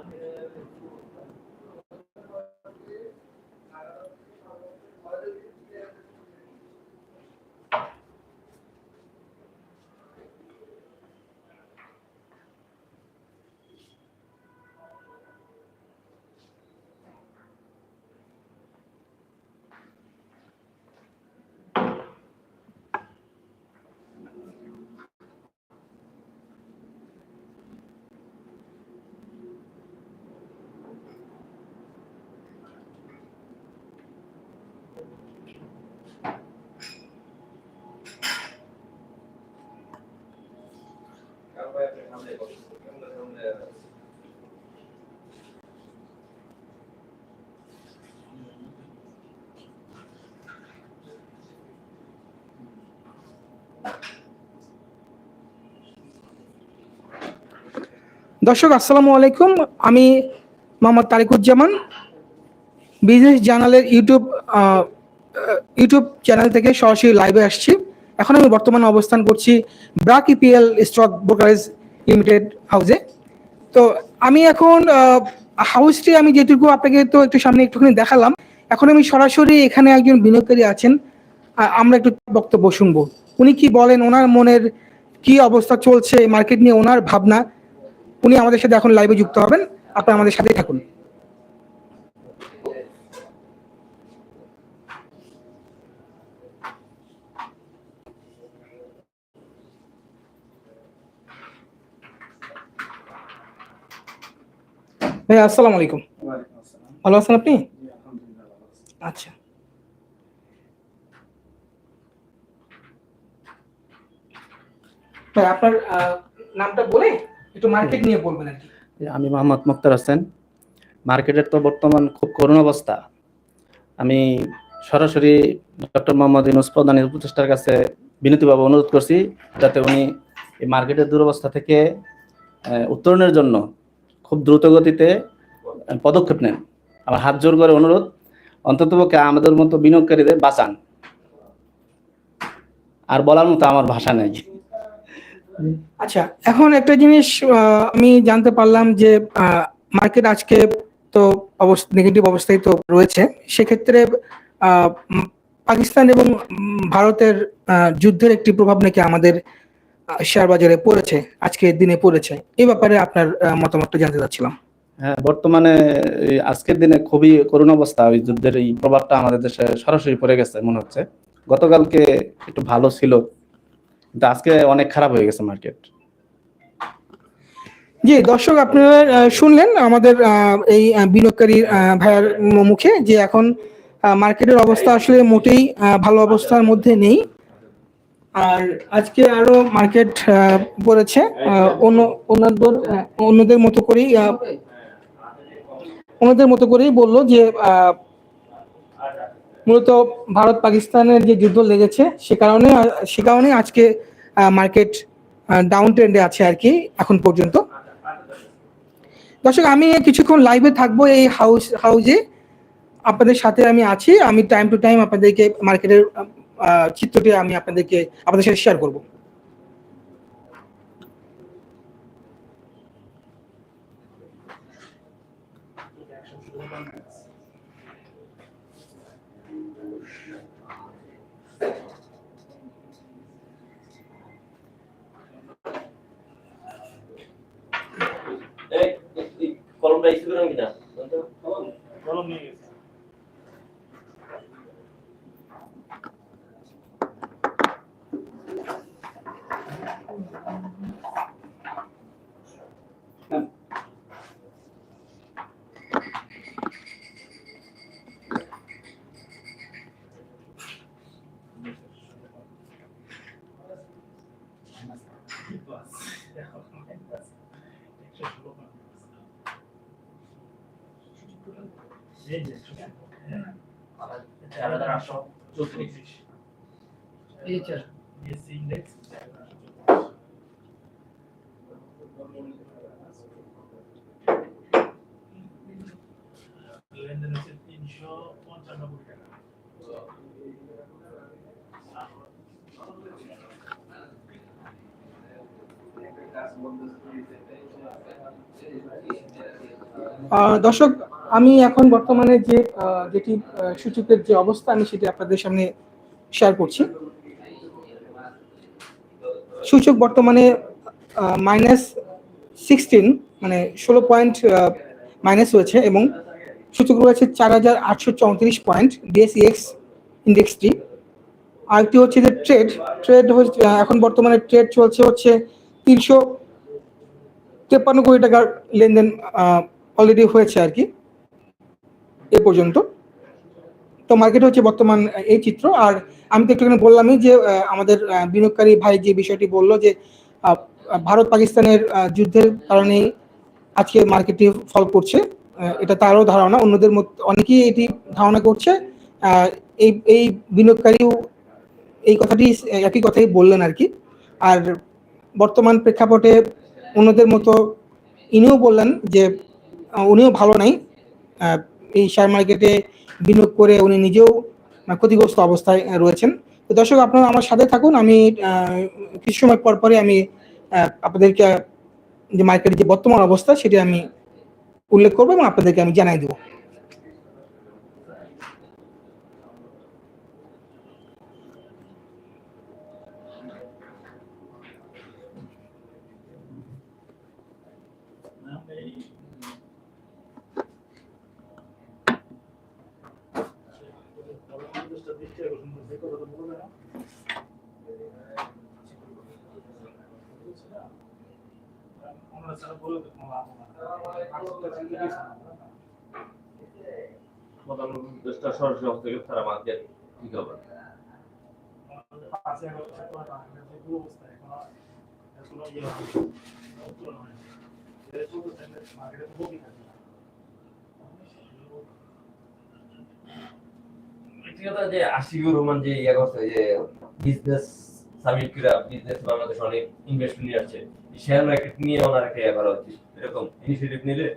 아멘. দর্শক, আসসালামু আলাইকুম। আমি মোহাম্মদ তারিকুজ্জামান, বিজনেস জার্নালের ইউটিউব ইউটিউব চ্যানেল থেকে সরাসরি লাইভে আসছি। এখন আমি বর্তমানে অবস্থান করছি BRAC EPL stock brokerage limited হাউসে তো আমি এখন হাউসটি আমি যেটুকু আপনাকে তো একটু সামনে একটুখানি দেখালাম, এখন আমি সরাসরি এখানে একজন বিনিয়োগকারী আছেন আমরা একটু বক্তব্য শুনব। উনি কি বলেন, ওনার মনের কি অবস্থা চলছে মার্কেট নিয়ে ওনার ভাবনা, উনি আমাদের সাথে এখন লাইভে যুক্ত হবেন, আপনার আমাদের সাথেই থাকুন। ভাই আসসালামু আলাইকুম। ভালো আছেন আপনি? আচ্ছা। ভাই আপনার নামটা বলে একটু মার্কেট নিয়ে বলবেন আর কি। আমি মোহাম্মদ মুক্তার হোসেন। মার্কেটের তো বর্তমান খুব করুণ অবস্থা। আমি সরাসরি ডক্টর মোহাম্মদ ইউনুস প্রধানের উপদেষ্টার কাছে বিনীতভাবে অনুরোধ করছি যাতে উনি এই মার্কেটের দুরবস্থা থেকে উত্তরণের জন্য খুব দ্রুত গতিতে পদক্ষেপ নেন। আমার হাত জোর করে অনুরোধ অন্ততপক্ষে আমাদের মতো বিনিয়োগকারীদের বাঁচান। আর বলার মতো আমার ভাষা নেই। আচ্ছা এখন একটা জিনিস আমি জানতে পারলাম যে মার্কেট আজকে তো অবস্থা, নেগেটিভ অবস্থায় তো রয়েছে। সেক্ষেত্রে পাকিস্তান এবং ভারতের যুদ্ধের একটি প্রভাব নাকি আমাদের শেয়ার বাজারে পড়েছে আজকের দিনে পড়েছে। এই ব্যাপারে আপনার মতামতটা জানতে চাচ্ছিলাম। হ্যাঁ বর্তমানে আজকের দিনে খুবই করুণ অবস্থা। ওই যুদ্ধের এই প্রভাবটা আমাদের দেশে সরাসরি পড়ে গেছে মনে হচ্ছে। গতকালকে একটু ভালো ছিল কিন্তু আজকে অনেক খারাপ হয়ে গেছে মার্কেট জি দর্শক আপনারা শুনলেন আমাদের এই বিনিয়োগকারী ভাইয়ার মুখে যে এখন মার্কেটের অবস্থা আসলে মোটেই ভালো অবস্থার মধ্যে নেই। আর আজকে আরও মার্কেট পড়েছে। অন্যদের অন্যদের মতো করেই অন্যদের মতো করেই বলল যে মূলত ভারত পাকিস্তানের যে যুদ্ধ লেগেছে, সে কারণে সে কারণে আজকে মার্কেট ডাউন ট্রেন্ডে আছে আর কি, এখন পর্যন্ত। দর্শক, আমি কিছুক্ষণ লাইভে থাকব এই হাউস হাউজে আপনাদের সাথে আমি আছি। আমি টাইম টু টাইম আপনাদেরকে মার্কেটের চিত্রটি আমি আপনাদেরকে আপনাদের সাথে শেয়ার করব। এই এই কলমটা ইস্যু করেন কিনা কলম নিয়ে গেছে এই যে একশো চার হাজার আটশো চৌত্রিশ বিএসসি ইন্ডেক্স লেনদেন হচ্ছে তিনশো পঞ্চান্ন কোটি টাকা আহ, দর্শক আমি এখন বর্তমানে যে যেটি সূচকের যে অবস্থা, আমি সেটি আপনাদের সামনে শেয়ার করছি। সূচক বর্তমানে মাইনাস সিক্সটিন মানে ষোলো পয়েন্ট মাইনাস হয়েছে এবং সূচক রয়েছে চার হাজার আটশো চৌত্রিশ পয়েন্ট ডিএসইএক্স ইন্ডেক্সটি আরেকটি হচ্ছে যে ট্রেড ট্রেড হচ্ছে এখন বর্তমানে ট্রেড চলছে হচ্ছে তিনশো তেপ্পান্ন কোটি টাকার লেনদেন অলরেডি হয়েছে আর কি। এ পর্যন্ত। তো মার্কেট হচ্ছে বর্তমান এই চিত্র। আর আমি তো একটুখানি বললামই যে আমাদের বিনিয়োগকারী ভাই যে বিষয়টি বলল যে ভারত পাকিস্তানের যুদ্ধের কারণে আজকে মার্কেটটি ফল করছে। এটা তারও ধারণা। অন্যদের মধ্যে অনেকেই এটি ধারণা করছে। এই এই বিনিয়োগকারীও এই কথাটি, একই কথাই বললেন আর কি। আর বর্তমান প্রেক্ষাপটে অন্যদের মতো ইনিও বললেন যে উনিও ভালো নাই। এই শেয়ার মার্কেটে বিনিয়োগ করে উনি নিজেও ক্ষতিগ্রস্ত অবস্থায় রয়েছেন। তো দর্শক, আপনারা আমার সাথে থাকুন। আমি কিছু সময় পর পরে আমি আপনাদেরকে, যে মার্কেটের যে বর্তমান অবস্থা, সেটি আমি উল্লেখ করব এবং আপনাদেরকে আমি জানাই দেবো। আমরা স্যার বলে দেবো লাভ দেশটা সরাসরি থেকে তারা মার্কেট ঠিক হবে মার্কেটে যে আশিকুর রহমান যে করছে, যে বিজনেস সামিট করে বিজনেস বাংলাদেশ অনেক ইনভেস্টমেন্ট নিয়ে আসছে শেয়ার মার্কেট নিয়ে ওনার একটা ইয়ে করা উচিত এরকম ইনিশিয়েটিভ নিলে?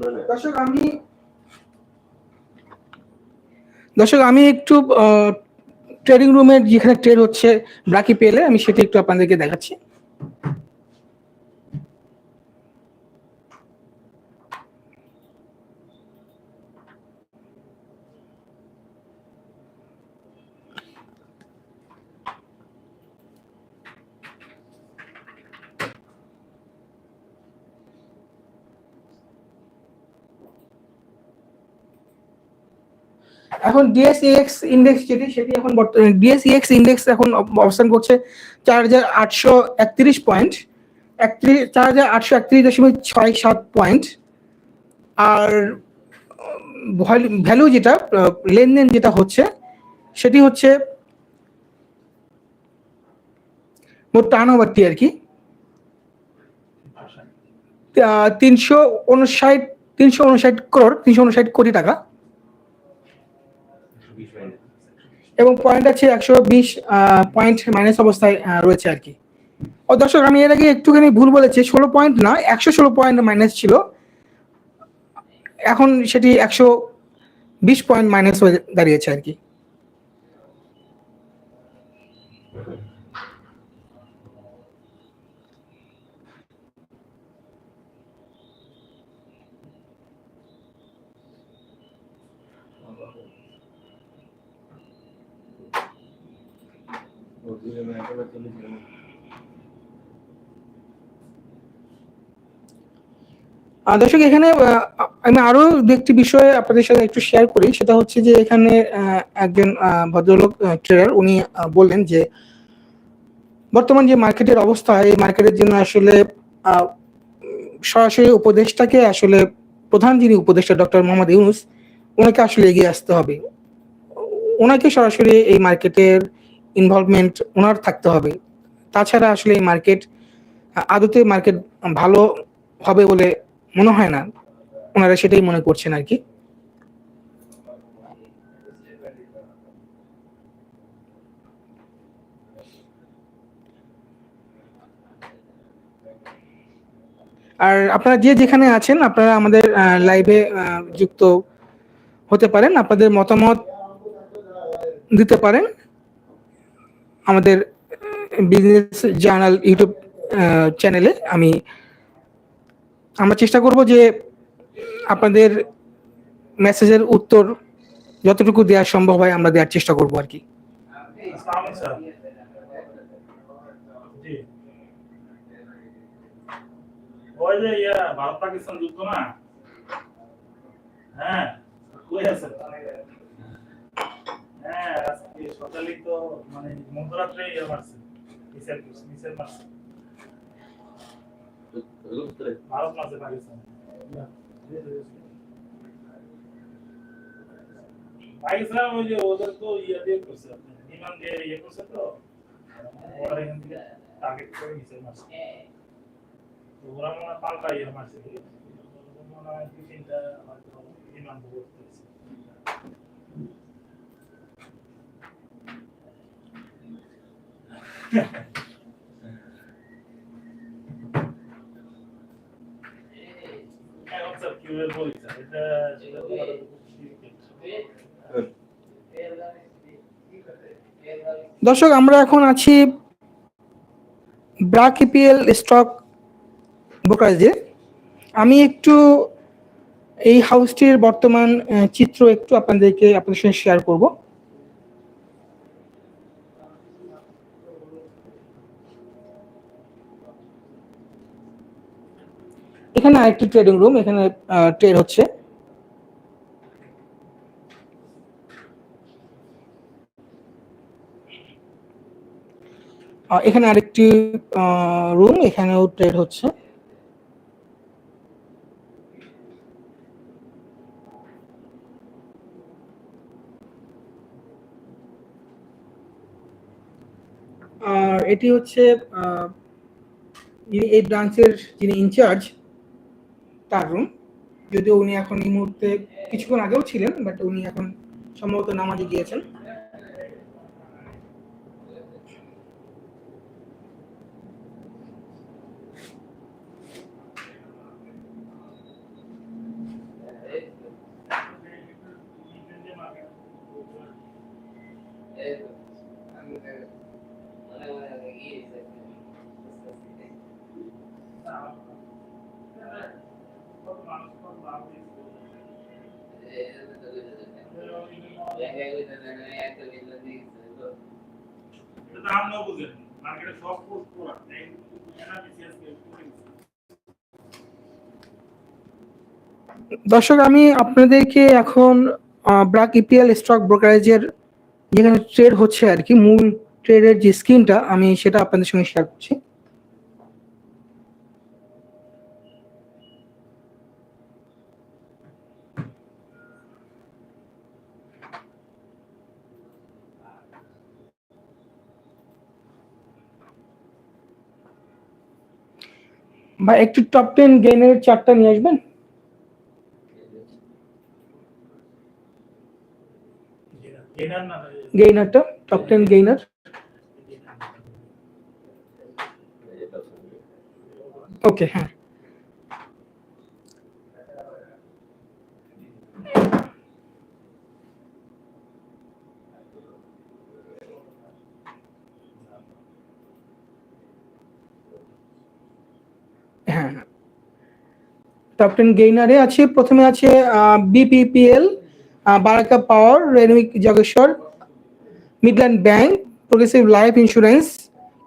মানে দর্শক, আমি দর্শক, আমি একটু ট্রেডিং রুমের যেখানে ট্রেড হচ্ছে ব্রাকি পেলে আমি সেটা একটু আপনাদেরকে দেখাচ্ছি। এখন ডিএসইএক্স ইন্ডেক্স যেটি সেটি এখন ডিএসইএক্স ইন্ডেক্স এখন অব- অবস্থান করছে চার হাজার আটশো একত্রিশ পয়েন্ট একত্রিশ, চার হাজার আটশো একত্রিশ দশমিক ছয় সাত পয়েন্ট আর, ভ্যালু যেটা লেনদেন যেটা হচ্ছে, সেটি হচ্ছে মোট টার্ন ওভারটি আর কি। তিনশো উনষাট তিনশো উনষাট করোড় তিনশো উনষাট কোটি টাকা। এবং পয়েন্ট আছে একশো বিশ পয়েন্ট মাইনাস অবস্থায় রয়েছে আর কি। ও দর্শক, আমি এর আগে একটুখানি ভুল বলেছি, ষোলো পয়েন্ট না, একশো ষোলো পয়েন্ট মাইনাস ছিল। এখন সেটি একশো বিশ পয়েন্ট মাইনাস হয়ে দাঁড়িয়েছে আর কি। দর্শক, এখানে আমি আরও একটি বিষয়ে আপনাদের সাথে একটু শেয়ার করি। সেটা হচ্ছে যে এখানে একজন ভদ্রলোক ট্রেডার উনি বললেন যে বর্তমান যে মার্কেটের অবস্থা, এই মার্কেটের জন্য আসলে সরাসরি উপদেষ্টাকে আসলে প্রধান যিনি উপদেষ্টা, ডক্টর মোহাম্মদ ইউনুস, ওনাকে আসলে এগিয়ে আসতে হবে। ওনাকে সরাসরি এই মার্কেটের ইনভলভমেন্ট ওনার থাকতে হবে। তাছাড়া আসলে এই মার্কেট আদতে মার্কেট ভালো হবে বলে মনে হয় না। ওনারা সেটাই মনে করছেন আর কি। আর আপনারা যে যেখানে আছেন, আপনারা আমাদের লাইভে যুক্ত হতে পারেন। আপনাদের মতামত দিতে পারেন। আমাদের বিজনেস জার্নাল ইউটিউব চ্যানেলে আমি, আমরা চেষ্টা করব যে আপনাদের মেসেজের উত্তর যতটুকু দেওয়া সম্ভব হয় আমরা দেওয়ার চেষ্টা করব আর কি। ভারত পাকিস্তান যুদ্ধ না? হ্যাঁ কই আছে। সকালে তো মানে মধ্যরাত্রে মারছে মিসাইল মিসাইল মারছে ভারত মারছে পাকিস্তান। পাকিস্তান ওই যে ওদের তো ইয়ে দিয়ে করছে বিমান দিয়ে ইয়ে করছে তো, ওরা এখান থেকে টার্গেট করে মিসাইল মারছে ওরা মনে হয় পাল্টা ইয়ে মারছে। মনে হয় বিমান ভূপাত করেছে এখন স্যার কীভাবে বলি স্যার এটা এটা তো আরও difficult। দর্শক, আমরা এখন আছি ব্রাক ইপিএল স্টক ব্রোকারেজে। আমি একটু এই হাউসটির বর্তমান চিত্র একটু আপনাদেরকে, আপনাদের সঙ্গে শেয়ার করব। এখানে আরেকটি ট্রেডিং রুম এখানে ট্রেড হচ্ছে। এখানে আরেকটি রুম এখানেও ট্রেড হচ্ছে। আর এটি হচ্ছে এই ব্রাঞ্চের যিনি ইনচার্জ তার রুম যদিও উনি এখন এই মুহূর্তে কিছুক্ষণ আগেও ছিলেন বাট উনি এখন সম্ভবত নামাজে গিয়েছেন এটা তো আপনিও বুঝেন দর্শক, আমি আপনাদেরকে এখন ব্রাক ইপিএল স্টক ব্রোকারেজের যেখানে ট্রেড হচ্ছে আর কি, মূল ট্রেডের যে স্কিমটা আমি সেটা আপনাদের সঙ্গে শেয়ার করছি। বা একটু টপ টেন গেইনের চারটা নিয়ে আসবেন? গেইনারটা টপ টেন গেইনার ওকে হ্যাঁ। টপ টেন গেইনারে আছে। প্রথমে আছে BPPL Baraka Power Renwick Jajneswar Midland Bank Progressive Life Insurance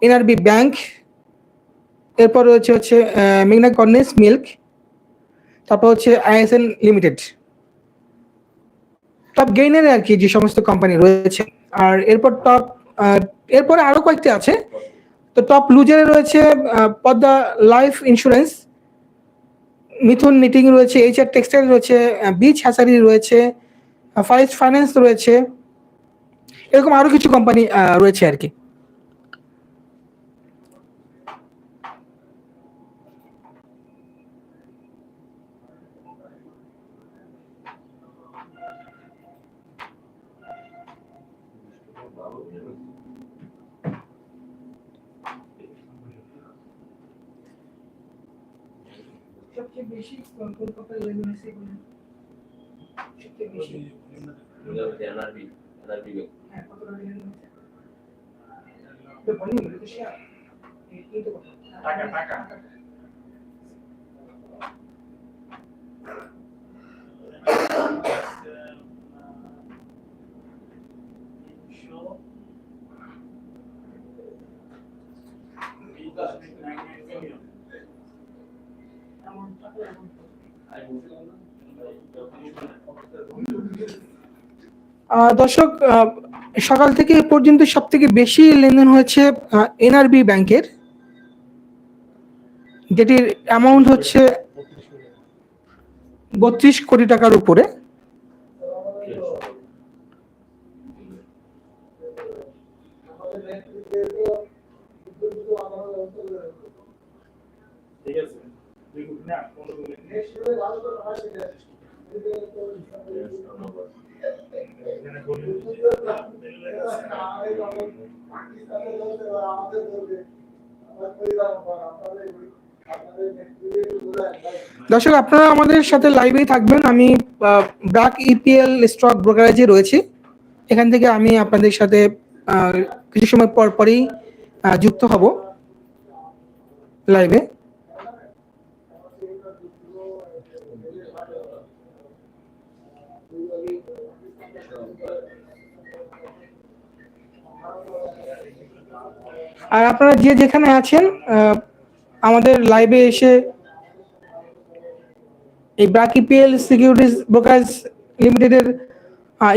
NRB Bank এরপর রয়েছে হচ্ছে মেঘনা কর্নেস মিল্ক তারপর হচ্ছে আইএসএন লিমিটেড টপ গেইনের আর কি যে সমস্ত কোম্পানি রয়েছে। আর এরপর টপ এরপরে আরও কয়েকটি আছে। তো টপ লুজারে রয়েছে Padma Life Insurance Mithun Knitting রয়েছে এইচ আর টেক্সটাইল রয়েছে বিচ হ্যাসারি রয়েছে ফাইস্ট ফাইন্যান্স রয়েছে, এরকম আরও কিছু কোম্পানি রয়েছে আর কি। সবচেয়ে বেশি কলকাতার লেনদেন আছে সবচেয়ে বেশি এনআরবি এনআরবি হ্যাঁ কত লেনদেন হয়েছে তো বলি এটা তো শেয়ার এই তো কথা টাকা টাকা দর্শক সকাল থেকে পর্যন্ত সব থেকে বেশি লেনদেন হয়েছে এনআরবি ব্যাংকের, যেটির অ্যামাউন্ট হচ্ছে বত্রিশ কোটি টাকার উপরে। ঠিক আছে। দর্শক, আপনারা আমাদের সাথে লাইভেই থাকবেন। আমি ব্র্যাক ইপিএল স্টক ব্রোকারেজে রয়েছি। এখান থেকে আমি আপনাদের সাথে কিছু সময় পর পরই যুক্ত হব লাইভে আর আপনারা যে যেখানে আছেন আমাদের লাইভে এসে এই বাকি ব্রাকিপিএল সিকিউরিটিজ ব্রোকারেজ লিমিটেডের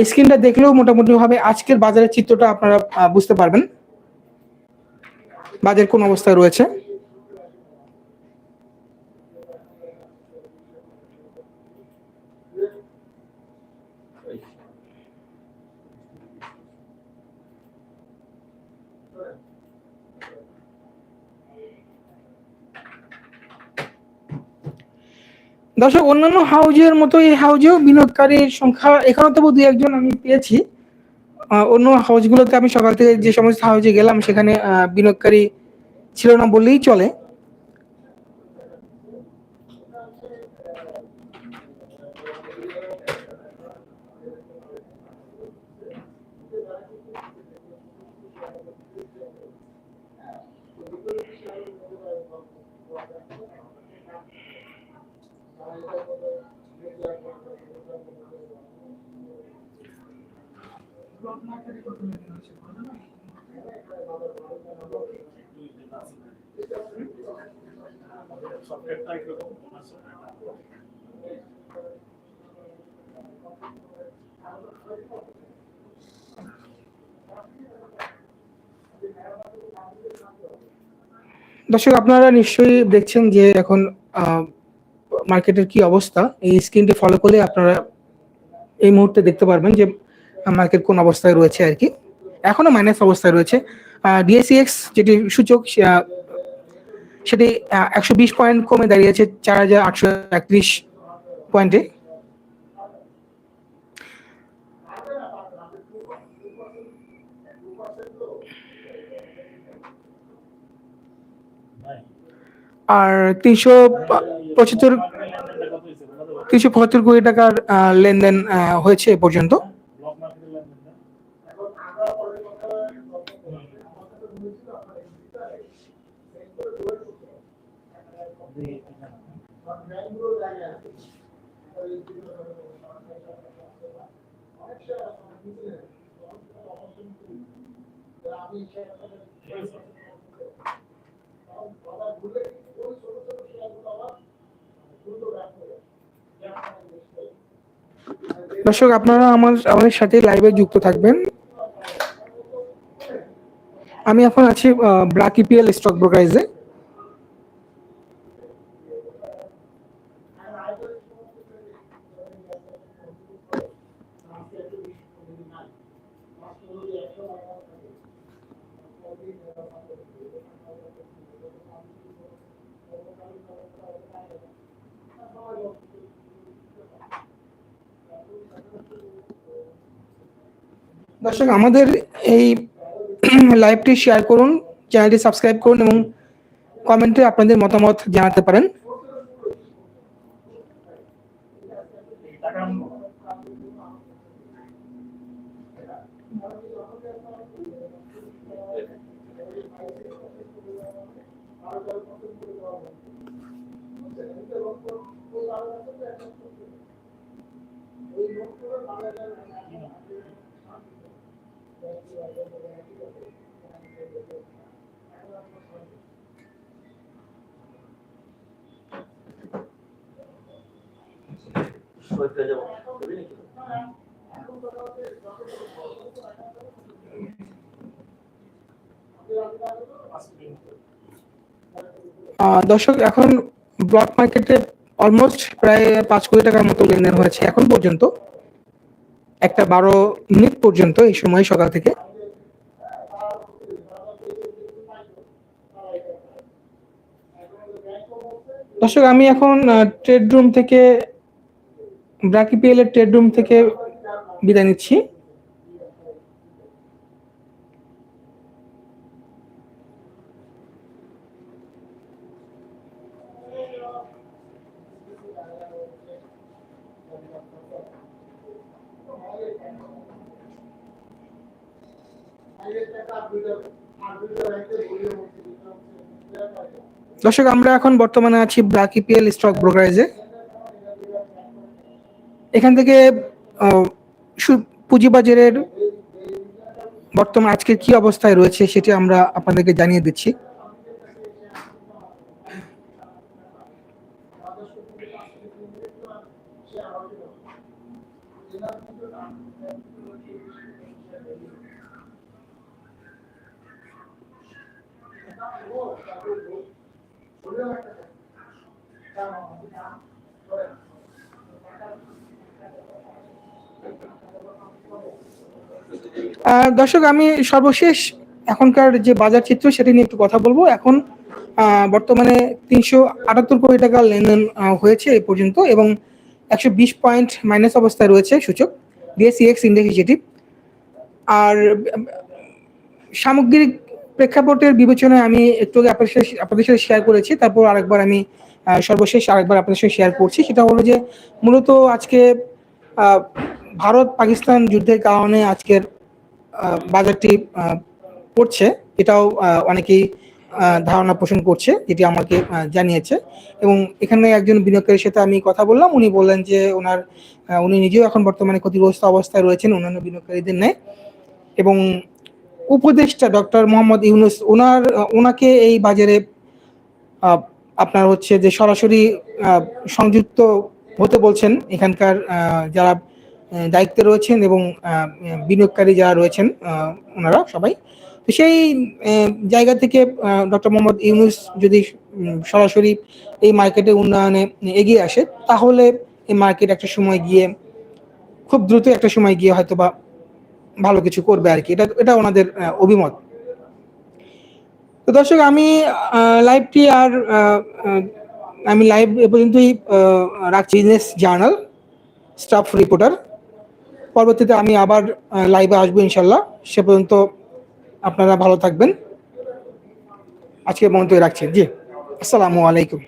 স্ক্রিনটা দেখলেও মোটামুটি ভাবে আজকের বাজারের চিত্রটা আপনারা বুঝতে পারবেন। বাজার কোন অবস্থায় রয়েছে? দর্শক, অন্যান্য হাউজের মতো এই হাউজেও বিনিয়োগকারীর সংখ্যা এখানে তবু দু একজন আমি পেয়েছি। অন্য হাউজগুলোতে আমি সকাল থেকে যে সমস্ত হাউজে গেলাম, সেখানে বিনিয়োগকারী ছিল না বললেই চলে। দর্শক, আপনারা নিশ্চয়ই দেখছেন যে এখন মার্কেটের কি অবস্থা। এই স্ক্রিনটি ফলো করলে আপনারা এই মুহূর্তে দেখতে পারবেন যে মার্কেট কোন অবস্থায় রয়েছে আর কি। এখনও মাইনাস অবস্থায় রয়েছে। ডিএসিএক্স যেটি সূচক সেটি একশো বিশ পয়েন্ট কমে দাঁড়িয়েছে চার হাজার আটশো একত্রিশ পয়েন্টে আর তিনশো পঁচাত্তর? তিনশো পঁচাত্তর কোটি টাকার লেনদেন হয়েছে এ পর্যন্ত দর্শক, আপনারা আমার, আমাদের সাথে লাইভে যুক্ত থাকবেন। আমি এখন আছি ব্রাক ইপিএল স্টক ব্রোকারেজে দর্শক, আমাদের এই লাইভটি শেয়ার করুন চ্যানেলটি সাবস্ক্রাইব করুন এবং কমেন্টে আপনাদের মতামত জানাতে পারেন। দর্শক এখন ব্লক মার্কেটে অলমোস্ট প্রায় পাঁচ কোটি টাকার মতো লেনদেন হয়েছে এখন পর্যন্ত। একটা বারো মিনিট পর্যন্ত এই সময় সকাল থেকে। দর্শক, আমি এখন ট্রেড রুম থেকে ব্রাকিপিএল এর ট্রেড রুম থেকে বিদায় নিচ্ছি। দর্শক, আমরা এখন বর্তমানে আছি ব্ল্যাক ইপিএল স্টক ব্রোকারেজে এখান থেকে পুঁজিবাজারের বর্তমান আজকে কি অবস্থায় রয়েছে সেটি আমরা আপনাদেরকে জানিয়ে দিচ্ছি। দর্শক, আমি সর্বশেষ এখনকার যে বাজার চিত্র, সেটি নিয়ে একটু কথা বলব। এখন বর্তমানে তিনশো আটাত্তর কোটি টাকা লেনদেন হয়েছে এই পর্যন্ত এবং একশো বিশ পয়েন্ট মাইনাস অবস্থায় রয়েছে সূচক বিএসিএক্স ইন্ডেক্স যেটি আর, সামগ্রিক প্রেক্ষাপটের বিবেচনায় আমি একটু আগে আপনাদের সাথে শেয়ার করেছি, তারপর আরেকবার আমি সর্বশেষ আরেকবার আপনাদের সাথে শেয়ার করছি। সেটা হলো যে মূলত আজকে ভারত পাকিস্তান যুদ্ধের কারণে আজকের বাজারটি পড়ছে। এটাও অনেকেই ধারণা পোষণ করছে, যেটি আমাকে জানিয়েছে। এবং এখানে একজন বিনিয়োগকারীর সাথে আমি কথা বললাম। উনি বললেন যে ওনার উনি নিজেও এখন বর্তমানে ক্ষতিগ্রস্ত অবস্থায় রয়েছেন অন্যান্য বিনিয়োগকারীদের নেয় এবং উপদেষ্টা ডক্টর মোহাম্মদ ইউনুস, ওনার, ওনাকে এই বাজারে আপনার হচ্ছে যে সরাসরি সংযুক্ত হতে বলছেন এখানকার যারা দায়িত্বে রয়েছেন এবং বিনিয়োগকারী যারা রয়েছেন ওনারা সবাই। তো সেই জায়গা থেকে ডক্টর মোহাম্মদ ইউনুস যদি সরাসরি এই মার্কেটে উন্নয়নে এগিয়ে আসে, তাহলে এই মার্কেট একটা সময় গিয়ে, খুব দ্রুত একটা সময় গিয়ে হয়তো বা ভালো কিছু করবে আর কি। এটা এটা ওনাদের অভিমত। তো দর্শক, আমি লাইভটি আর আমি লাইভ এ পর্যন্তই রাখছি বিজনেস জার্নাল স্টাফ রিপোর্টার পরবর্তীতে আমি আবার লাইভে আসব ইনশাল্লাহ। সে পর্যন্ত আপনারা ভালো থাকবেন। আজকে মন্তব্য রাখছি। জি, আসসালামু আলাইকুম।